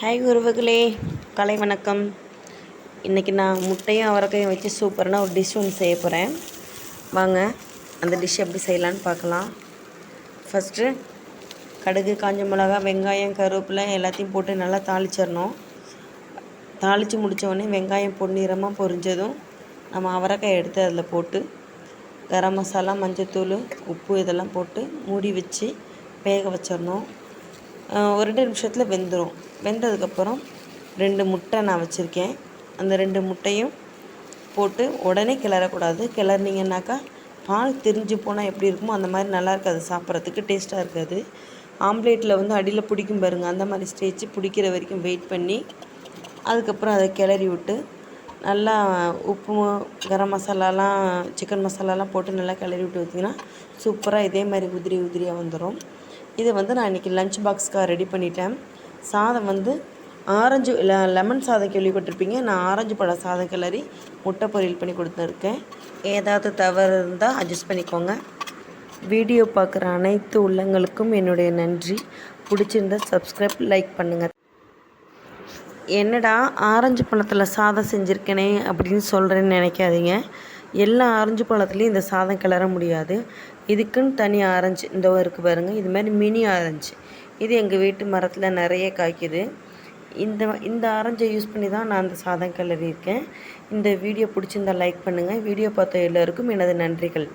Hi உறவுகளே கலை வணக்கம். இன்றைக்கி நான் முட்டையும் அவரைக்கையும் வச்சு சூப்பரான ஒரு டிஷ் ஒன்று செய்ய போகிறேன் வாங்க அந்த டிஷ் எப்படி செய்யலான்னு பார்க்கலாம். ஃபஸ்ட்டு கடுகு காஞ்ச மிளகா வெங்காயம் கருவேப்பிலை எல்லாத்தையும் போட்டு நல்லா தாளிச்சிடணும். தாளித்து முடித்தோடனே வெங்காயம் பொன்னிறமாக பொரிஞ்சதும் நம்ம அவரைக்காய் எடுத்து அதில் போட்டு கரம் மசாலா மஞ்சத்தூள் உப்பு இதெல்லாம் போட்டு மூடி வச்சு வேக வச்சிடணும். ஒரு ரெண்டு நிமிஷத்தில் வெந்துடும் வெந்ததுக்கப்புறம் ரெண்டு முட்டை நான் வச்சுருக்கேன். அந்த ரெண்டு முட்டையும் போட்டு உடனே கிளறக்கூடாது. கிளறினீங்கன்னாக்கா பால் திரிஞ்சு போனால் எப்படி இருக்குமோ அந்த மாதிரி நல்லா இருக்காது. சாப்பிட்றதுக்கு டேஸ்ட்டாக இருக்காது. ஆம்லேட்டில் வந்து அடியில் பிடிக்கும் பாருங்கள் அந்த மாதிரி ஸ்டேஜ் பிடிக்கிற வரைக்கும் வெயிட் பண்ணி அதுக்கப்புறம் அதை கிளறி விட்டு நல்லா உப்பு கரம் மசாலாலாம் சிக்கன் மசாலாலாம் போட்டு நல்லா கிளறி விட்டு வச்சிங்கன்னா சூப்பராக இதே மாதிரி உதிரி உதிரியாக வந்துடும் இதை வந்து நான் இன்றைக்கி லஞ்ச் பாக்ஸ்க்காக ரெடி பண்ணிட்டேன். சாதம் வந்து ஆரஞ்சு இல்லை லெமன் சாதம் கேள்விப்பட்டிருப்பீங்க. நான் ஆரஞ்சு பழ சாதம் கிளறி முட்டை பொரியல் பண்ணி கொடுத்துருக்கேன். ஏதாவது தவறு இருந்தால் அட்ஜஸ்ட் பண்ணிக்கோங்க. வீடியோ பார்க்குற அனைத்து உள்ளங்களுக்கும் என்னுடைய நன்றி. பிடிச்சிருந்தா சப்ஸ்கிரைப் லைக் பண்ணுங்கள் என்னடா ஆரஞ்சு பழத்தில் சாதம் செஞ்சுருக்கேனே அப்படின்னு சொல்கிறேன்னு நினைக்காதீங்க. எல்லா ஆரஞ்சு பழத்துலேயும் இந்த சாதம் கிளற முடியாது. இதுக்குன்னு தனி ஆரஞ்சு இந்த இருக்குது பாருங்கள் இது மாதிரி மினி ஆரஞ்சு. இது எங்கள் வீட்டு மரத்தில் நிறைய காய்க்குது. இந்த இந்த ஆரஞ்சை யூஸ் பண்ணி தான் நான் அந்த சாதம் கிளறியிருக்கேன். இந்த வீடியோ பிடிச்சிருந்தா லைக் பண்ணுங்கள் வீடியோ பார்த்த எல்லோருக்கும் எனது நன்றிகள்.